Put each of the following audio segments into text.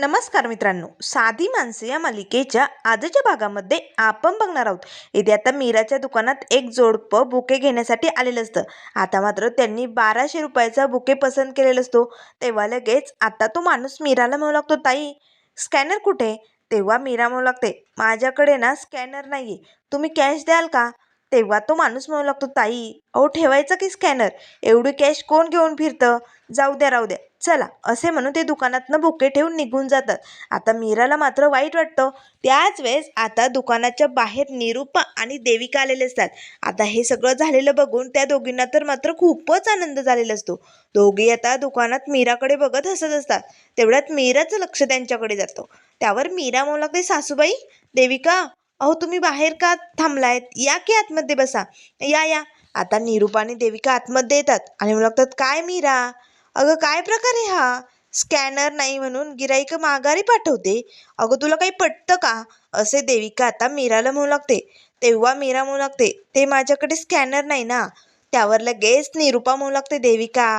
नमस्कार मित्रांनो. साधी माणसे या मालिकेच्या आजच्या भागामध्ये आपण बघणार आहोत. इथे आता मीराच्या दुकानात एक जोडपं बुके घेण्यासाठी आलेलं असतं. आता मात्र त्यांनी बाराशे रुपयाचा बुके पसंत केलेला असतो. तेव्हा लगेच आता तो माणूस मीराला म्हणू लागतो ताई स्कॅनर कुठे? तेव्हा मीरा म्हणू लागते माझ्याकडे ना स्कॅनर नाही आहे तुम्ही कॅश द्याल का? तेव्हा तो माणूस म्हणू लागतो ताई अहो ठेवायचं की स्कॅनर? एवढी कॅश कोण घेऊन फिरतं? जाऊ द्या राहू द्या. चला. असे म्हणून ते दुकानातनं बुके ठेवून निघून जातात. आता मीराला मात्र वाईट वाटतं. त्याच वेळेस आता दुकानाच्या बाहेर निरूपा आणि देविका आलेले असतात. आता हे सगळं झालेलं बघून त्या दोघींना तर मात्र खूपच आनंद झालेला असतो. दोघी आता दुकानात मीराकडे बघत हसत असतात. तेवढ्यात मीराचं लक्ष त्यांच्याकडे जातं. त्यावर मीरा म्हणू लागते सासूबाई देविका अहो तुम्ही बाहेर का थांबलायत? या की आतमध्ये बसा? या या. आता निरूपा आणि देविका आतमध्ये येतात आणि मला लागतात काय मीरा? अगं काय प्रकार आहे हा? स्कॅनर नाही म्हणून गिराईक माघारी पाठवते? अगं तुला काही पटतं का? असे देविका आता मीराला म्हणू लागते. तेव्हा मीरा म्हणू लागते ते माझ्याकडे स्कॅनर नाही ना? त्यावर लगेच निरूपा म्हणू लागते देविका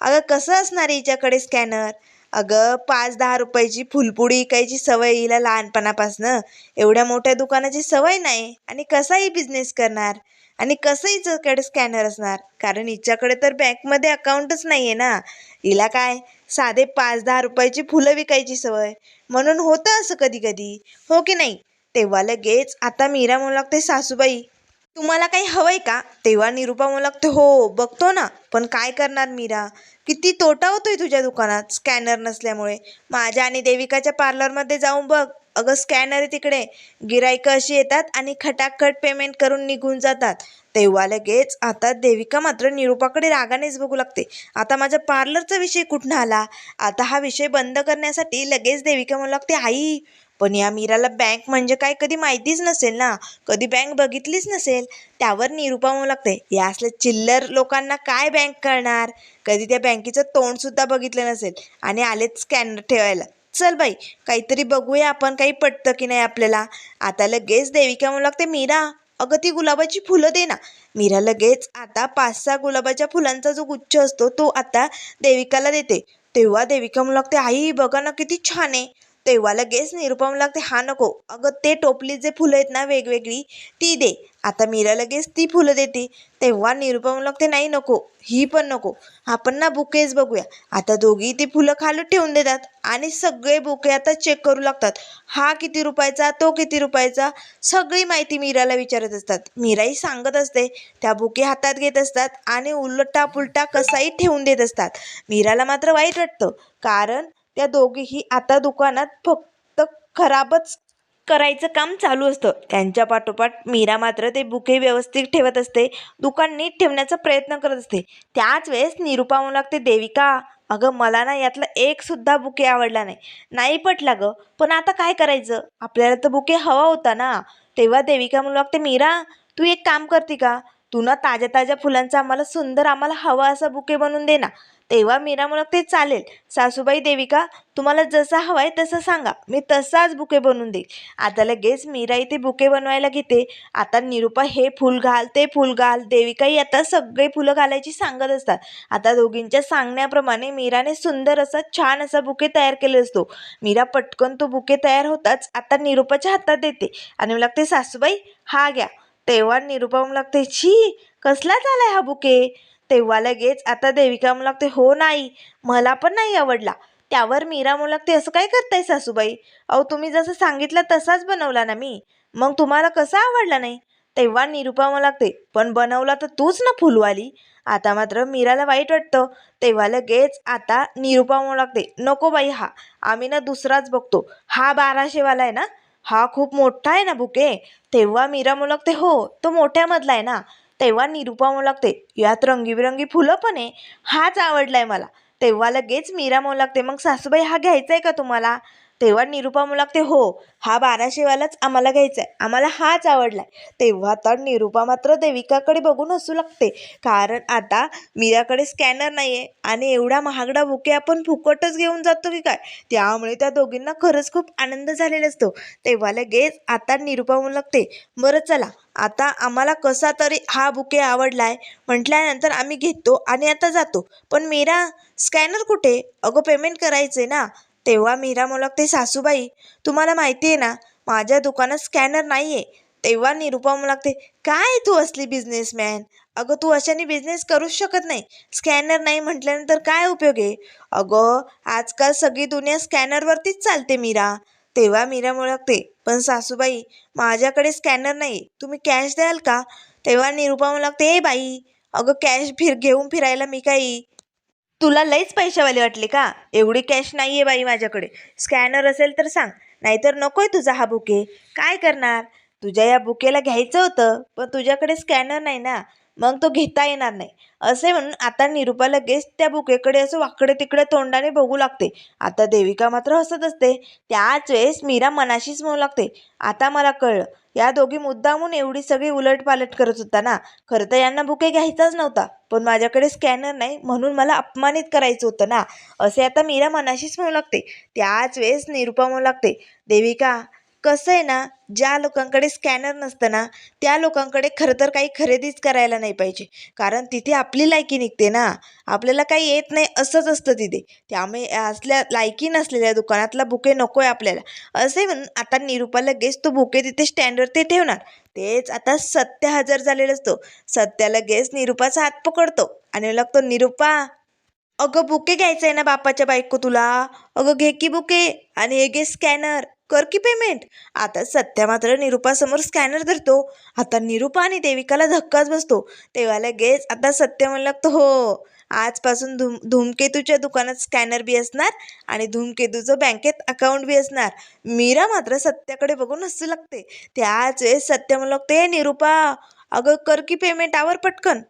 अगं कसं असणार आहे हिच्याकडे स्कॅनर? अगं पाच दहा रुपयाची फुलपुडी विकायची सवय हिला लहानपणापासनं. एवढ्या मोठ्या दुकानाची सवय नाही. आणि कसाही बिझनेस करणार? आणि कसं हिच्याकडे स्कॅनर असणार? कारण हिच्याकडे तर बँकमध्ये अकाउंटच नाही आहे ना. हिला काय? साधे पाच दहा रुपयाची फुलं विकायची सवय. म्हणून होतं असं कधी कधी हो की नाही? तेव्हा लगेच आता मीरा म्हणू लागते सासूबाई. तुम्हाला काही हवंय का? तेव्हा निरूपा म्हणू लागते हो बघतो ना. पण काय करणार मीरा? किती तोटा होतोय तुझ्या दुकानात स्कॅनर नसल्यामुळे. माझ्या आणि देविकाच्या पार्लरमध्ये जाऊन बघ. अगं स्कॅनर आहे तिकडे. गिरायकं अशी येतात आणि खटाखट पेमेंट करून निघून जातात. तेव्हा लगेच आता देविका मात्र निरूपाकडे रागानेच बघू लागते. आता माझ्या पार्लरचा विषय कुठनं आला? आता हा विषय बंद करण्यासाठी लगेच देविका म्हणू लागते आई पण या मीराला बँक म्हणजे काय कधी माहितीच नसेल ना? कधी बँक बघितलीच नसेल? त्यावर निरूपा म्हणू लागते या असल्या चिल्लर लोकांना काय बँक करणार? कधी त्या बँकेचं तोंडसुद्धा बघितलं नसेल आणि आलेच स्कॅनर ठेवायला. चल बाई काहीतरी बघूया आपण काही पटतं की नाही आपल्याला? आता लगेच देविका म्हणू लागते मीरा अगं ती गुलाबाची फुलं दे ना. मीरा लगेच आता पाच सहा गुलाबाच्या फुलांचा जो गुच्छ असतो तो आता देविकाला देते. तेव्हा देविका म्हणू लागते आई बघा ना किती छान आहे. तेव्हा लगेच निरुपम लागते हा नको अगं ते टोपली जे फुलं आहेत ना वेगवेगळी ती दे आता मीरा लगेच ती फुलं देते. तेव्हा निरुपम लागते नाही नको ही पण नको आपण ना बुकेच बघूया आता दोघी ती फुलं खालून ठेवून देतात आणि सगळे बुके आता चेक करू लागतात हा किती रुपयाचा तो किती रुपयाचा सगळी माहिती मीराला विचारत असतात मीराही सांगत असते त्या बुके हातात घेत असतात आणि उलटा पुलटा कसाही ठेवून देत असतात मीराला मात्र वाईट वाटतं कारण त्या दोघीही आता दुकानात फक्त खराबच करायचं काम चालू असतं. त्यांच्या पाठोपाठ मीरा मात्र ते बुके व्यवस्थित ठेवत असते. दुकान नीट ठेवण्याचा प्रयत्न करत असते. त्याच वेळेस निरूपा म्हणू लागते देविका अगं मला ना यातला एकसुद्धा बुके आवडला नाही. नाही पटला गं पण आता काय करायचं? आपल्याला तर बुके हवा होता ना. तेव्हा देविका म्हणू लागते मीरा तू एक काम करते का? तू ना ताज्या ताज्या फुलांचा आम्हाला सुंदर आम्हाला हवा असा बुके बनवून दे ना. तेव्हा मीरा म्हणत ते चालेल. सासूबाई देविका तुम्हाला जसा हवा आहे तसं सांगा. मी तसाच बुके बनवून देईल. आता लगेच मीरा इथे बुके बनवायला घेते. आता निरूपा हे फूल घाल ते फूल घाल. देविकाही आता सगळे फुलं घालायची सांगत असतात. आता दोघींच्या सांगण्याप्रमाणे मीराने सुंदर असा छान असा बुके तयार केला असतो. मीरा पटकन तो बुके तयार होताच आता निरूपाच्या हातात देते. आणि मला लागते सासूबाई हा घ्या. तेव्हा निरुपा म्हणू लागते छी कसला झालाय हा बुके? तेव्हा लगेच आता देविका म्हणू लागते हो नाही मला पण नाही आवडला. त्यावर मीरा म्हणू लागते असं काय करताय सासूबाई? अहो तुम्ही जसं सांगितलं तसाच बनवला ना मी. मग तुम्हाला कसा आवडला नाही? तेव्हा निरुपा म्हणू लागते पण बनवला तर तूच ना फुलवाली. आता मात्र मीराला वाईट वाटतं. तेव्हा लगेच आता निरुपा म्हणू लागते नको बाई हा आम्ही ना दुसराच बघतो. हा बाराशेवाला आहे ना हा खूप मोठा आहे ना बुके? तेव्हा मीरा मुलगते. लागते हो तो मोठ्यामधला आहे ना. तेव्हा निरूपा मुलगते. लागते यात रंगीबिरंगी फुलं पण आहे. हाच आवडला आहे मला. तेव्हा लगेच मीरा मुलगते. लागते मग सासूबाई हा घ्यायचा आहे का तुम्हाला? तेव्हा निरुपा म्हणू लागते हो हा बाराशेवालाच आम्हाला घ्यायचा आहे आम्हाला हाच आवडला आहे तेव्हा तर निरुपा मात्र देविकाकडे बघून हसू लागते. कारण आता मीराकडे स्कॅनर नाही आहे आणि एवढा महागडा बुके आपण फुकटच घेऊन जातो की काय? त्यामुळे त्या दोघींना खरंच खूप आनंद झालेला असतो. तेव्हा लगेच आता निरुपा म्हणू लागते बरं चला. आता आम्हाला कसा तरी हा बुके आवडला आहे म्हटल्यानंतर आम्ही घेतो आणि आता जातो. पण मीरा स्कॅनर कुठे? अगं पेमेंट करायचे ना. तेव्हा मीरा ते सासूबाई तुम्हाला माहिती आहे ना माझ्या दुकानात स्कॅनर नाही आहे तेव्हा निरुपा लागते काय तू असली बिझनेसमॅन अगं तू अशाने बिझनेस करूच शकत नाही. स्कॅनर नाही म्हटल्यानंतर काय उपयोग आहे? अगं आजकाल सगळी दुनिया स्कॅनरवरतीच चालते मीरा. तेव्हा मीरा मुळगते पण सासूबाई माझ्याकडे स्कॅनर नाही तुम्ही कॅश द्याल का? तेव्हा निरुपा लागते ए बाई अगं कॅश फिर घेऊन फिरायला मी काही तुला लईच पैशावाली वाटली का? एवढी कॅश नाही आहे बाई माझ्याकडे. स्कॅनर असेल तर सांग. नाहीतर नकोय तुझा हा बुके. काय करणार? तुझ्या या बुकेला घ्यायचं होतं पण तुझ्याकडे स्कॅनर नाही ना. मग तो घेता येणार नाही. असे म्हणून आता निरुपा लगेच त्या बुकेकडे असं वाकडे तिकडे तोंडाने बघू लागते. आता देविका मात्र हसत असते. त्याच वेळेस मीरा मनाशीच म्हणू लागते. आता मला कळलं. या दोघी मुद्दामून एवढी सगळी उलटपालट करत होता ना? खरं तर यांना बुके घ्यायचाच नव्हता पण माझ्याकडे स्कॅनर नाही म्हणून मला अपमानित करायचं होतं ना? असे आता मीरा मनाशीच म्हणू लागते. त्याच वेळेस निरुपा म्हणू लागते. देविका कसं आहे ना ज्या लोकांकडे स्कॅनर नसतं ना त्या लोकांकडे खरं तर काही खरेदीच करायला नाही पाहिजे. कारण तिथे आपली लायकी निघते ना. आपल्याला काही येत नाही असंच असतं तिथे. त्यामुळे असल्या लायकी नसलेल्या दुकानातला बुके नको आहे आपल्याला. असे म्हणून आता निरुपा लगेच तो बुके तिथे स्टँडवरती ठेवणार. तेच आता सत्य हजर झालेला असतो. सत्या लगेच निरुपाचा हात पकडतो. आणि लागतो निरुपा अगं बुके घ्यायचं आहे ना बापाच्या बायको तुला? अगं घे की बुके. आणि हे घे स्कॅनर. कर की पेमेंट आता सत्या मात्र निरुपासमोर स्कॅनर धरतो. आता निरुपा आणि देविकाला धक्काच बसतो. तेव्हा लगेच आता सत्य म्हणू लागतं हो आजपासून धूम धूमकेतूच्या दुकानात स्कॅनर बी असणार आणि धूमकेतूचं बँकेत अकाउंट बी असणार. मीरा मात्र सत्याकडे बघून हसू लागते. त्याच वेळेस सत्य म्हणू लागते निरुपा अगं कर की पेमेंट आवर पटकन.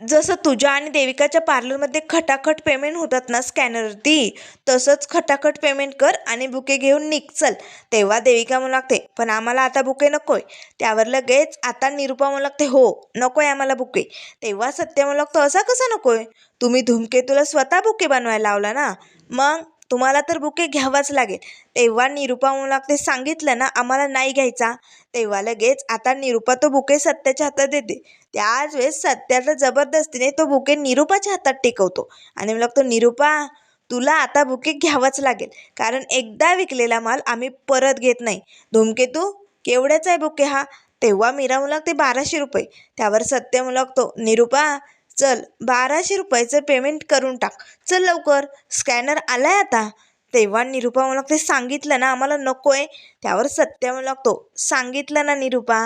जसं तुझ्या आणि देविकाच्या पार्लरमध्ये खटाखट पेमेंट होतात ना स्कॅनरती तसंच खटाखट पेमेंट कर आणि बुके घेऊन निघ. चल तेव्हा देविका म्हणू लागते पण आम्हाला आता बुके नकोय. त्यावर लगेच आता निरुपा म्हणू लागते हो नकोय आम्हाला बुके. तेव्हा सत्य म्हणू लागतो असा कसा नकोय? तुम्ही धुमकेतूला स्वतः बुके बनवायला लावला ना? मग? तुम्हाला तर बुके घ्यावाच लागेल. तेव्हा निरुपा म्हणू ते सांगितलं ना आम्हाला नाही घ्यायचा. तेव्हा लगेच आता निरुपा तो बुके सत्याच्या हातात देते. त्याच वेळेस सत्याला जबरदस्तीने तो बुके निरुपाच्या हातात टिकवतो. आणि मग लागतो निरुपा तुला आता बुके घ्यावाच लागेल. कारण एकदा विकलेला माल आम्ही परत घेत नाही. धूमकेतू केवढ्याचा आहे बुके हा? तेव्हा मीरा म्हणू ते बाराशे रुपये. त्यावर सत्य म्हणू तो निरुपा चल बाराशे रुपयाचं पेमेंट करून टाक. चल लवकर. स्कॅनर आला आहे आता. तेव्हा निरुपा म्हणू लागते सांगितलं ना आम्हाला नको आहे त्यावर सत्य म्हणू लागतो. सांगितलं ना निरुपा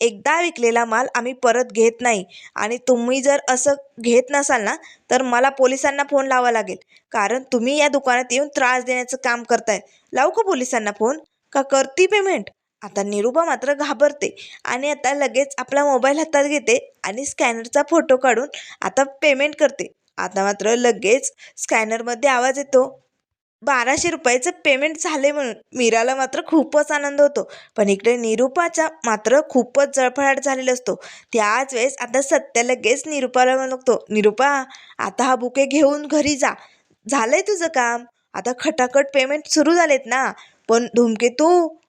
एकदा विकलेला माल आम्ही परत घेत नाही. आणि तुम्ही जर असं घेत नसाल ना तर मला पोलिसांना फोन लावा लागेल. कारण तुम्ही या दुकानात येऊन त्रास देण्याचं काम करताय. लावू का पोलिसांना फोन का करती पेमेंट आता निरुपा मात्र घाबरते. आणि आता लगेच आपला मोबाईल हातात घेते. आणि स्कॅनरचा फोटो काढून आता पेमेंट करते. आता मात्र लगेच स्कॅनरमध्ये आवाज येतो. बाराशे रुपयाचं पेमेंट झाले म्हणून मीराला मात्र खूपच आनंद होतो. पण इकडे निरुपाचा मात्र खूपच जळफळाट झालेला असतो. त्याच वेळेस आता सत्या लगेच निरुपाला म्हणतो निरुपा आता हा बुके घेऊन घरी जा. झालंय तुझं काम. आता खटाखट पेमेंट सुरू झालेत ना. पण धूमकेतू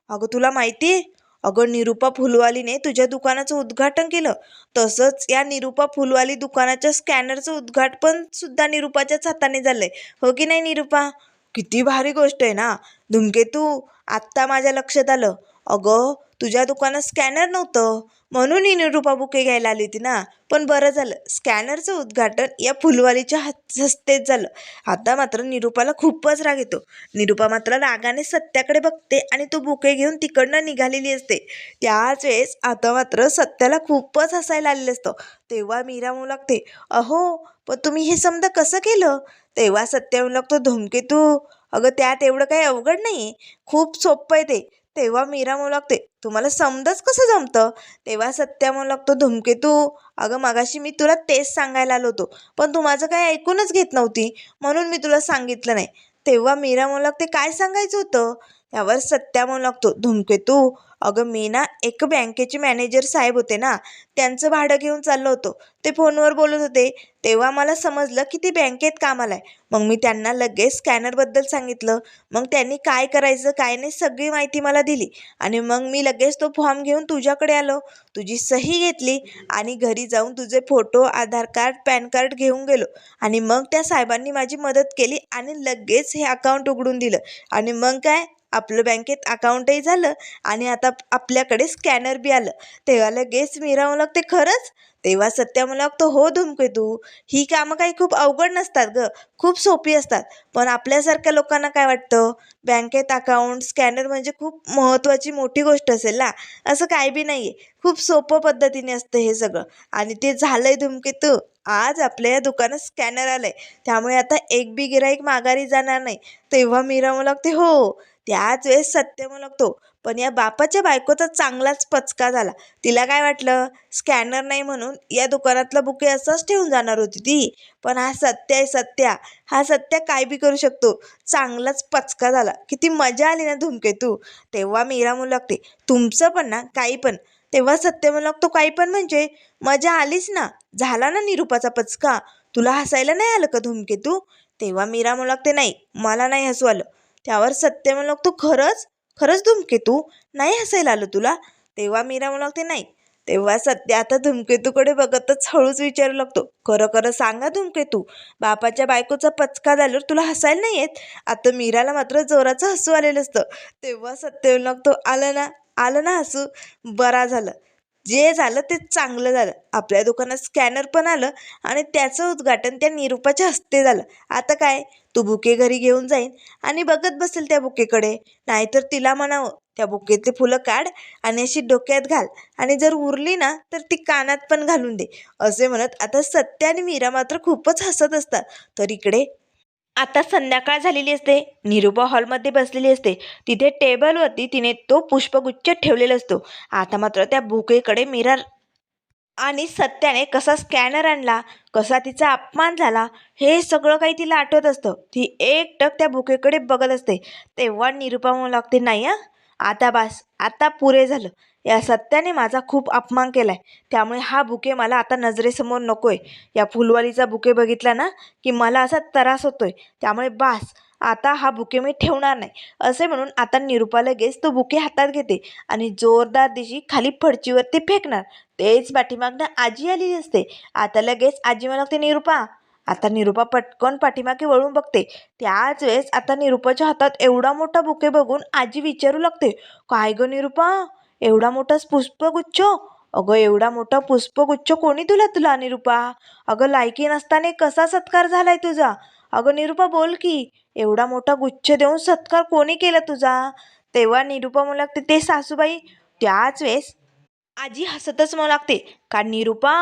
अगं तुला माहिती आहे अगं निरुपा फुलवालीने तुझ्या दुकानाचं उद्घाटन केलं. तसंच या निरुपा फुलवाली दुकानाच्या स्कॅनरचं उद्घाटन सुद्धा निरुपाच्याच हाताने झालंय. हो की नाही निरुपा? किती भारी गोष्ट आहे ना? धुमकेतू आत्ता माझ्या लक्षात आलं. अगं तुझ्या दुकानात स्कॅनर नव्हतं. म्हणून ही निरुपा बुके घ्यायला आली होती ना. पण बरं झालं. स्कॅनरचं उद्घाटन या फुलवालीच्या हात हस्तेच झालं. आता मात्र निरुपाला खूपच राग येतो. निरुपा मात्र रागाने सत्याकडे बघते आणि तो बुके घेऊन तिकडनं निघालेली असते. त्याच वेळेस आता मात्र सत्याला खूपच हसायला आलेलं असतं. तेव्हा मीरा म्हणू लागते अहो पण तुम्ही हे समजा कसं केलं? तेव्हा सत्या म्हणू लागतो धुमकेतू अगं त्यात एवढं काही अवघड नाही खूप सोपं आहे ते. तेव्हा मीरा म्हणू लागते तुम्हाला समजच कसं जमतं? तेव्हा सत्या म्हणू लागतो धुमकेतू अगं मगाशी मी तुला तेच सांगायला आलो होतो पण तू माझं काही ऐकूनच घेत नव्हती म्हणून मी तुला सांगितलं नाही. तेव्हा मीरा म्हणू लागते काय सांगायचं होतं? त्यावर सत्या म्हणू लागतो धूमकेतू अगं मी ना एक बँकेचे मॅनेजर साहेब होते ना त्यांचं भाडं घेऊन चाललो होतो. ते फोनवर बोलत होते. तेव्हा मला समजलं की ते बँकेत कामाला आहे. मग मी त्यांना लगेच स्कॅनरबद्दल सांगितलं. मग त्यांनी काय करायचं काय नाही सगळी माहिती मला दिली. आणि मग मी लगेच तो फॉर्म घेऊन तुझ्याकडे आलो. तुझी सही घेतली आणि घरी जाऊन तुझे photo Aadhaar card PAN card घेऊन गेलो. आणि मग त्या साहेबांनी माझी मदत केली आणि लगेच हे अकाउंट उघडून दिलं. आणि मग काय आपलं बँकेत अकाउंटही झालं आणि आता आपल्याकडे स्कॅनर बी आलं. तेव्हा लगेच मीरा म्हणू लागते खरंच? तेव्हा सत्या म्हणू लागतो हो धूमकेतू ही कामं काही खूप अवघड नसतात ग. खूप सोपी असतात. पण आपल्यासारख्या लोकांना काय वाटतं? बँकेत अकाउंट स्कॅनर म्हणजे खूप महत्त्वाची मोठी गोष्ट असेल ना? असं काय बी नाही आहे खूप सोपं पद्धतीने असतं हे सगळं. आणि ते झालंय धूमकेतू आज आपल्या या दुकानात स्कॅनर आलंय. त्यामुळे आता एक बी गिराईक माघारी जाणार नाही. तेव्हा मीरा म्हणू लागते हो. त्याच वेळेस सत्य मुलगतो. पण या बापाच्या बायकोचा चांगलाच पचका झाला. तिला काय वाटलं? स्कॅनर नाही म्हणून या दुकानातलं बुके असंच ठेवून जाणार होती ती. पण हा सत्य आहे सत्या. हा सत्य काय बी करू शकतो? चांगलाच पचका झाला. किती मजा आली ना धुमकेतू तेव्हा मीरा मुलगते तुमचं पण ना काही पण. तेव्हा सत्य मुलगतो काही पण म्हणजे? मजा आलीच ना. झाला ना निरूपाचा पचका? तुला हसायला नाही आलं का धुमकेतू तेव्हा मीरा मुलगते नाही मला नाही हसू आलं. त्यावर सत्य म्हणू लागतो खरंच? खरंच धुमकेतू नाही हसायला आलं तुला? तेव्हा मीरा म्हणू लागते नाही. तेव्हा सत्य आता धुमकेतूकडे बघतच हळूच विचारू लागतो. खरं खरं सांगा धुमकेतू बापाच्या बायकोचा पचका झाल्यावर तुला हसायला नाही येत? आता मीराला मात्र जोराचं हसू आलेलं असतं. तेव्हा सत्य म्हणू लागतो आलं ना आलं ना हसू? बरा झालं. जे झालं ते चांगलं झालं. आपल्या दुकानात स्कॅनर पण आलं आणि त्याचं उद्घाटन त्या निरूपाच्या हस्ते झालं. आता काय? तू बुके घरी घेऊन जाईन आणि बघत बसेल त्या बुकेकडे. नाहीतर तिला म्हणावं त्या बुकेतली फुलं काढ आणि अशी डोक्यात घाल आणि जर उरली ना तर ती कानात पण घालून दे. असे म्हणत आता सत्य आणि मीरा मात्र खूपच हसत असतात. तर इकडे. आता संध्याकाळ झालेली असते. निरुपा हॉलमध्ये बसलेली असते. तिथे टेबलवरती तिने तो पुष्पगुच्छ ठेवलेला असतो. आता मात्र त्या बुकेकडे मीरा आणि सत्याने कसा स्कॅनर आणला? कसा तिचा अपमान झाला हे सगळं काही तिला आठवत असतं. ती एकटक त्या बुकेकडे बघत असते. तेव्हा निरुपा म्हणू लागते नाही हं आता बास आता पुरे झालं. या सत्याने माझा खूप अपमान केला आहे त्यामुळे हा बुके मला आता नजरेसमोर नको आहे या फुलवालीचा बुके बघितला ना की मला असा त्रास होतो आहे त्यामुळे बास आता हा बुके मी ठेवणार नाही. असे म्हणून आता निरुपा लगेच तो बुके हातात घेते आणि जोरदार दिशी खाली फडचीवरती फेकणार. तेच पाठीमागनं आजी आलेली असते आता लगेच आजी म्हणते लागते निरुपा. आता निरुपा पटकन पाठीमागे वळून बघते. त्याच वेळेस आता निरुपाच्या हातात एवढा मोठा बुके बघून आजी विचारू लागते काय गं निरुपा? एवढा मोठा पुष्पगुच्छ? अगं एवढा मोठा पुष्पगुच्छ कोणी तुला तुला निरुपा? अगं लायकी नसताना कसा सत्कार झालाय तुझा? अगं निरुपा बोल की. एवढा मोठा गुच्छ देऊन सत्कार कोणी केला तुझा? तेव्हा निरुपा म्हणू लागते ते सासूबाई त्याच वेळेस आजी हसतच म्हणू लागते का निरुपा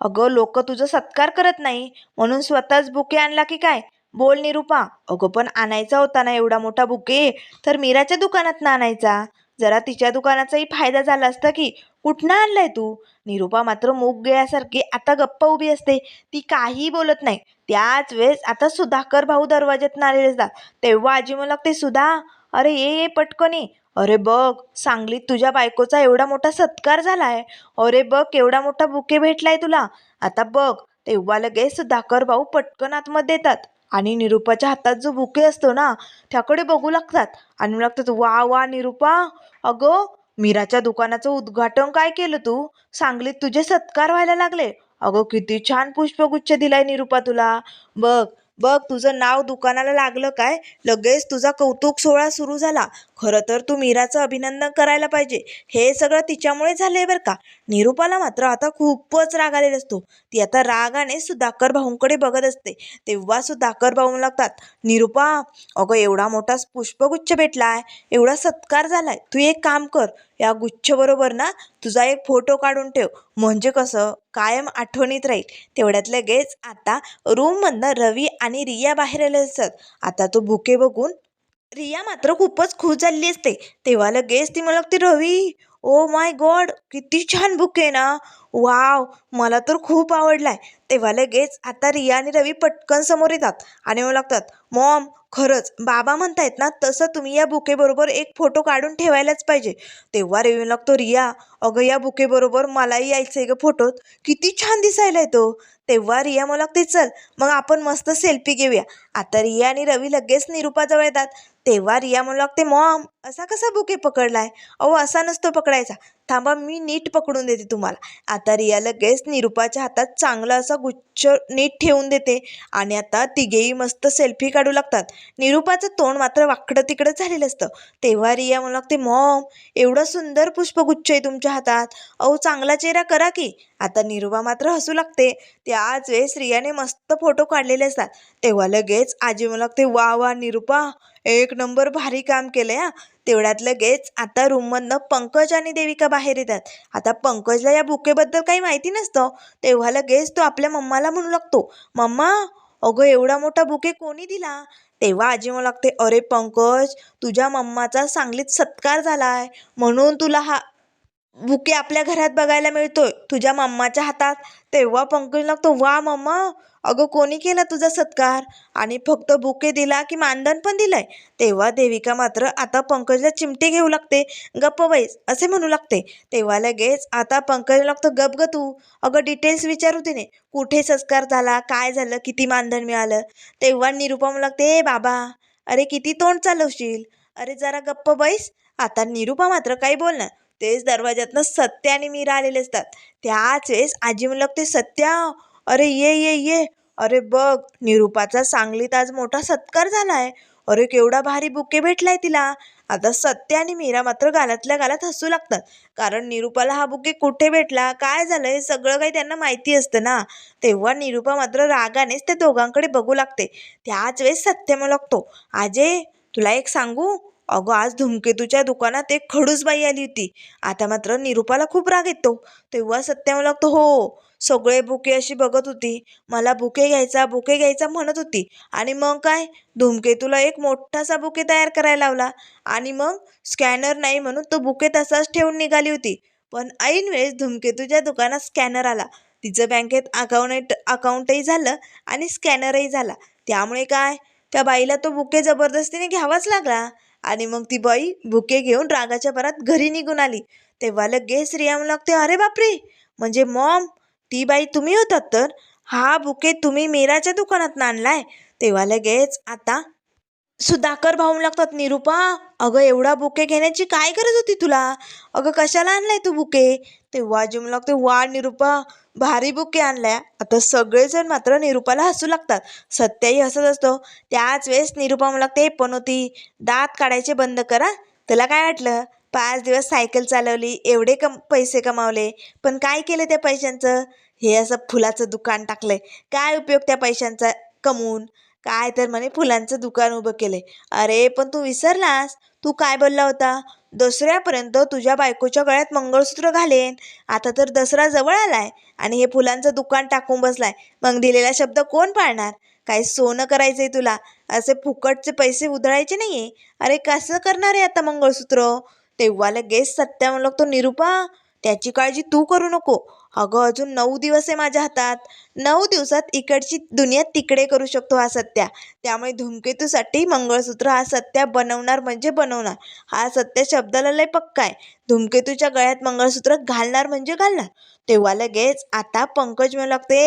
अगं लोक तुझं सत्कार करत नाही म्हणून स्वतःच बुके आणला की काय? बोल निरुपा अगं पण आणायचा होता ना एवढा मोठा बुके तर मीराच्या दुकानात आणायचा. जरा तिच्या दुकानाचाही फायदा झाला असता की कुठनं आणलाय तू? निरुपा मात्र मूग गेल्यासारखी आता गप्प उभी असते. ती काहीही बोलत नाही. त्याच वेळेस आता सुधाकर भाऊ दरवाज्यात आलेले असतात तेव्हा आजी मला लागते सुधा अरे ये ये पटकन ये. अरे बघ सांगलीत तुझ्या बायकोचा एवढा मोठा सत्कार झालाय. अरे बघ केवढा मोठा बुके भेटलाय तुला. आता बघ. तेव्हा लगेच सुधाकर भाऊ पटकन आतमध्ये येतात. आणि निरुपाच्या हातात जो बुके असतो ना त्याकडे बघू लागतात. आणि म्हणू लागतात वा वा निरुपा अगं मीराच्या दुकानाचं उद्घाटन काय केलं तू? सांगलीत तुझे सत्कार व्हायला लागले. अगं किती छान पुष्पगुच्छ दिलाय निरुपा तुला. बघ बघ तुझं नाव दुकानाला लागलं काय? लगेच तुझा कौतुक सोहळा सुरू झाला. खरं तर तू मीराचं अभिनंदन करायला पाहिजे. हे सगळं तिच्यामुळे झालंय बरं का? निरुपाला मात्र आता खूपच राग आलेला असतो. ती आता रागाने सुधाकर भाऊंकडे बघत असते. तेव्हा सुधाकर भाऊ लागतात निरुपा अगं एवढा मोठा पुष्पगुच्छ भेटलाय. एवढा सत्कार झालाय. तू एक काम कर. या गुच्छबरोबर ना तुझा एक फोटो काढून ठेव. म्हणजे कसं? कायम आठवणीत राहील. तेवढ्यात लगेच आता रूममधनं रवी आणि रिया बाहेर आले असतात आता तो बुके बघून रिया मात्र खूपच खुश झालेली असते. तेव्हा लगेच ती मला लागते रवी ओ माय गॉड किती छान बुक आहे ना. वाव मला तर खूप आवडलाय. तेव्हा लगेच आता रिया आणि रवी पटकन समोर येतात आणि मला लागतात मॉम खरंच बाबा म्हणतायत ना तसं तुम्ही या बुकेबरोबर एक फोटो काढून ठेवायलाच पाहिजे. तेव्हा रेवी लागतो रिया अगं या बुकेबरोबर मलाही यायचं आहे गं फोटोत किती छान दिसायलाय तो. तेव्हा रिया मला लागते चल मग आपण मस्त सेल्फी घेऊया. आता रिया आणि रवी लगेच निरुपाजवळ येतात. तेव्हा रिया मला लागते मॉम असा कसा बुके पकडलाय? अहो असा नसतो पकडायचा. थांबा मी नीट पकडून देते तुम्हाला. आता रिया लगेच निरुपाच्या हातात चांगला असा गुच्छ नीट ठेवून देते आणि आता तिघेही मस्त सेल्फी काढू लागतात. निरुपाचं तोंड मात्र वाकडं तिकडं झालेलं असतं. तेव्हा रिया म्हणू लागते मॉम एवढं सुंदर पुष्पगुच्छ आहे तुमच्या हातात. अहो चांगला चेहरा करा की. आता निरुपा मात्र हसू लागते. त्याच वेळेस रियाने मस्त फोटो काढलेले असतात. तेव्हा लगेच आजी म्हणू लागते वा वा निरुपा एक नंबर भारी काम केलं हा. तेवढ्यात लगेच आता रूममधनं पंकज आणि देविका बाहेर येतात. आता पंकजला या बुकेबद्दल काही माहिती नसतं. तेव्हा लगेच तो आपल्या मम्माला म्हणू लागतो मम्मा अगं एवढा मोठा बुके कोणी दिला? तेव्हा आजी म्हणू लागते अरे पंकज तुझ्या मम्माचा सांगलीत सत्कार झाला आहे म्हणून तुला हा बुके आपल्या घरात बघायला मिळतोय तुझ्या मम्माच्या हातात. तेव्हा पंकज लागतो वा मम्मा अगं कोणी केला तुझा सत्कार? आणि फक्त बुके दिला की मानधन पण दिलंय? तेव्हा देविका मात्र आता पंकजला चिमटे घेऊ लागते. गप्प बैस असे म्हणू लागते. तेव्हा लगेच आता पंकज लागतो गप ग तू. अगं डिटेल्स विचारू तिने. कुठे संस्कार झाला? काय झालं? किती मानधन मिळालं? तेव्हा निरुपा म्हणू लागते ए बाबा अरे किती तोंड चालवशील? अरे जरा गप्प बैस आता निरुपा मात्र काही बोलणार तेच दरवाज्यातनं सत्या आणि मीरा आलेले असतात. त्याच वेळेस आजी म्हणू लागते सत्या अरे ये ये ये. अरे बघ निरुपाचा सांगलीत आज मोठा सत्कार झालाय. अरे केवढा भारी बुके भेटलाय तिला. आता सत्य आणि मीरा मात्र गालातल्या गालात हसू लागतात. कारण निरुपाला हा बुके कुठे भेटला काय झालं हे सगळं काही त्यांना माहिती असतं ना. तेव्हा निरुपा मात्र रागानेच त्या दोघांकडे बघू लागते. त्याच वेळेस सत्य म्हणू लागतो आजे तुला एक सांगू? अगं आज धुमकेतूच्या दुकानात एक खडूसबाई आली होती. आता मात्र निरुपाला खूप राग येतो. तेव्हा सत्य म्हणू लागतो हो. सगळे बुके अशी बघत होती. मला बुके घ्यायचा बुके घ्यायचा म्हणत होती. आणि मग काय? धूमकेतूला एक मोठासा बुके तयार करायला लावला. आणि मग स्कॅनर नाही म्हणून तो बुके तसाच ठेवून निघाली होती. पण ऐन वेळेस धूमकेतूच्या दुकानात स्कॅनर आला. तिचं बँकेत अकाउंट अकाउंटही झालं आणि स्कॅनरही झाला. त्यामुळे काय? त्या बाईला तो बुके जबरदस्तीने घ्यावाच लागला. आणि मग ती बाई बुके घेऊन रागाच्या भरात घरी निघून आली. तेव्हा लगेच रिया म्हणू लागते अरे बापरे! म्हणजे मॉम ती बाई तुम्ही होतात तर? हा बुके तुम्ही मीराच्या दुकानात आणलाय. तेव्हा लगेच आता सुधाकर भाऊ लागतात निरुपा. अगं एवढा बुके घेण्याची काय गरज होती तुला? अगं कशाला आणलाय तू बुके? तेव्हा आजी लागतो लागते वा निरुपा भारी बुके आणलाय. आता सगळेजण मात्र निरुपाला हसू लागतात. सत्याही हसत असतो. त्याच वेळेस निरुपा म्हणू लागते पण होती. दात काढायचे बंद करा. तुला काय वाटलं? पाच दिवस सायकल चालवली एवढे कम पैसे कमावले पण काय केलं त्या पैशांचं? हे असं फुलाचं दुकान टाकलंय. काय उपयोग त्या पैशांचा कमवून? काय तर म्हणे फुलांचं दुकान उभं केलंय. अरे पण तू विसरलास. तू काय बोलला होता? दसऱ्यापर्यंत तुझ्या बायकोच्या गळ्यात मंगळसूत्र घालेन. आता तर दसरा जवळ आलाय आणि हे फुलांचं दुकान टाकून बसलाय. मग दिलेला शब्द कोण पाळणार? काय सोनं करायचंय तुला. असे फुकटचे पैसे उधळायचे नाहीये. अरे कसं करणार आहे आता मंगळसूत्र? तेव्हा लगेच सत्या म्हणू लागतो निरुपा त्याची काळजी तू करू नको. अगं अजून नऊ दिवस आहे माझ्या हातात. नऊ दिवसात इकडची दुनिया तिकडे करू शकतो हा सत्या. त्यामुळे धूमकेतूसाठी मंगळसूत्र हा सत्या बनवणार म्हणजे बनवणार. हा सत्य शब्दाला लय पक्का आहे. धूमकेतूच्या गळ्यात मंगळसूत्र घालणार म्हणजे घालणार. तेव्हा लगेच आता पंकज म्हणू लागते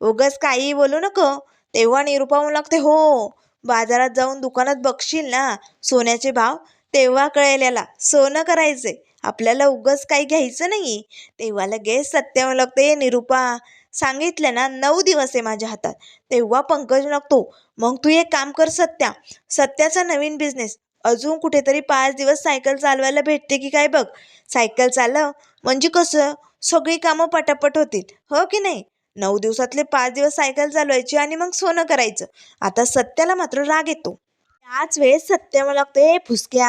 उगस काही बोलू नको. तेव्हा निरुपा म्हणू लागते हो बाजारात जाऊन दुकानात बघशील ना सोन्याचे भाव तेव्हा कळेल्याला सोनं करायचंय. आपल्याला उगच काही घ्यायचं नाही तेव्हा लगेच सत्य लागते निरुपा. सांगितलं ना नऊ दिवस आहे माझ्या हातात. तेव्हा पंकज लागतो मग तू एक काम कर सत्या. सत्याचा नवीन बिझनेस अजून कुठेतरी पाच दिवस सायकल चालवायला भेटते की काय बघ. सायकल चालव म्हणजे कसं? सगळी कामं पटापट होतील. हो की नाही? नऊ दिवसातले पाच दिवस सायकल चालवायची आणि मग सोनं करायचं. आता सत्याला मात्र राग येतो. त्याच वेळेस सत्य मला लागते फुसक्या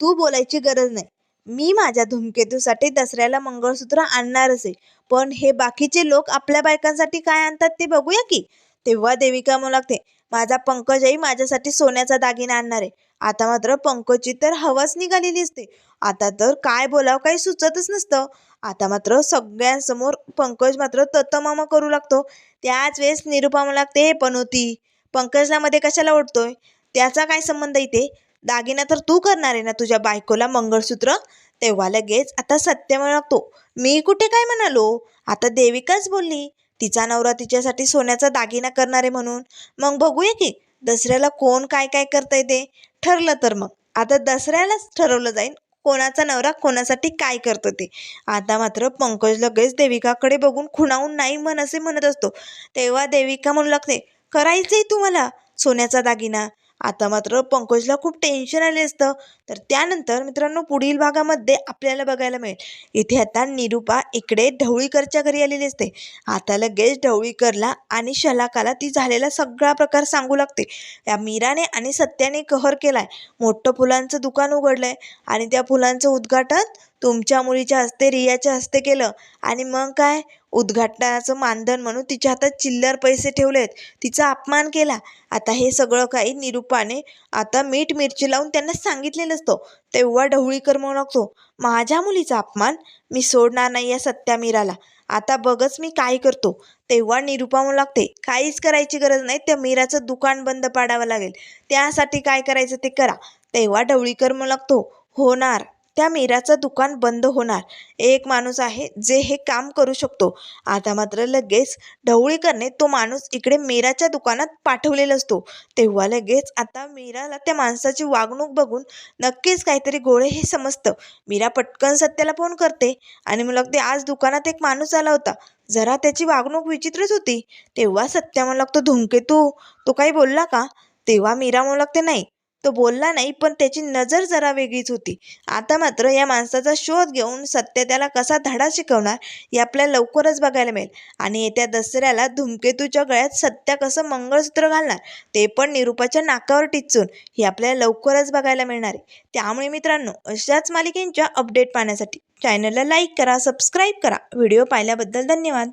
तू बोलायची गरज नाही. मी माझ्या धूमकेतूसाठी दसऱ्याला मंगळसूत्र आणणारच आहे. पण हे बाकीचे लोक आपल्या बायकांसाठी काय आणतात ते बघूया की. तेव्हा देविका म्हणू लागते माझा पंकजही माझ्यासाठी सोन्याचा दागिना आणणार आहे. आता मात्र पंकजची तर हवाच निघालेली असते. आता तर काय बोलावं काही सुचतच नसतं. आता मात्र सगळ्यांसमोर पंकज मात्र ततमामा करू लागतो. त्याच वेळेस निरुपा म्हणू लागते पण होती पंकजला मध्ये कशाला ओढतोय? त्याचा काय संबंध इथे? दागिना तर तू करणार आहे ना तुझ्या बायकोला मंगळसूत्र? तेव्हा लगेच आता सत्य लागतो मी कुठे काय म्हणालो? आता देविकाच बोलली. तिचा नवरा तिच्यासाठी सोन्याचा दागिना करणार आहे म्हणून. मग बघूया की दसऱ्याला कोण काय काय करता येते ठरलं तर मग. आता दसऱ्यालाच ठरवलं जाईल कोणाचा नवरा कोणासाठी काय करतो ते. आता मात्र पंकज लगेच देविकाकडे बघून खुणावून नाही म्हण असे म्हणत असतो. तेव्हा देविका म्हणू लागते करायचंय तुम्हाला सोन्याचा दागिना. आता मात्र पंकजला खूप टेन्शन आले असतं. तर त्यानंतर मित्रांनो पुढील भागामध्ये आपल्याला बघायला मिळेल. इथे आता निरूपा इकडे ढवळीकरच्या घरी आलेली असते. आता लगेच ढवळीकरला आणि शलाकाला ती झालेला सगळा प्रकार सांगू लागते. या मीराने आणि सत्याने कहर केलाय. मोठं फुलांचं दुकान उघडलंय आणि त्या फुलांचं उद्घाटन तुमच्या मुलीच्या हस्ते रियाच्या हस्ते केलं. आणि मग काय? उद्घाटनाचं मानधन म्हणून तिच्या हातात चिल्लर पैसे ठेवलेत. तिचा अपमान केला. आता हे सगळं काही निरूपाने आता मीठ मिरची लावून त्यांना सांगितलेलं असतं. तेव्हा ढवळीकर म्हणू लागतो माझ्या मुलीचा अपमान? मी सोडणार नाही या सत्या मीराला आता बघच मी काय करतो. तेव्हा निरूपा म्हणू लागते काहीच करायची गरज नाही. त्या मीराचं दुकान बंद पाडावं लागेल. त्यासाठी काय करायचं ते करा. तेव्हा ढवळीकर म्हणू लागतो होणार. त्या मीराचं दुकान बंद होणार. एक माणूस आहे जे हे काम करू शकतो. आता मात्र लगेच ढवळीकरने तो माणूस इकडे मीराच्या दुकानात पाठवलेला असतो. तेव्हा लगेच आता मीराला त्या माणसाची वागणूक बघून नक्कीच काहीतरी गोळे हे समजतं. मीरा पटकन सत्याला फोन करते आणि मग लागते आज दुकानात एक माणूस आला होता. जरा त्याची वागणूक विचित्रच होती. तेव्हा सत्या म्हणू लागतो धुमकेतू तो काही बोलला का? तेव्हा मीरा म्हणू लागते नाही तो बोलला नाही पण त्याची नजर जरा वेगळीच होती. आता मात्र या माणसाचा शोध घेऊन सत्य त्याला कसा धडा शिकवणार हे आपल्याला लवकरच बघायला मिळेल. आणि येत्या दसऱ्याला धूमकेतूच्या गळ्यात सत्या कसं मंगळसूत्र घालणार ते पण निरूपाच्या नाकावर टिचून हे आपल्याला लवकरच बघायला मिळणार आहे. त्यामुळे मित्रांनो अशाच मालिकेंच्या अपडेट पाहण्यासाठी चॅनलला लाईक करा सबस्क्राईब करा. व्हिडिओ पाहिल्याबद्दल धन्यवाद.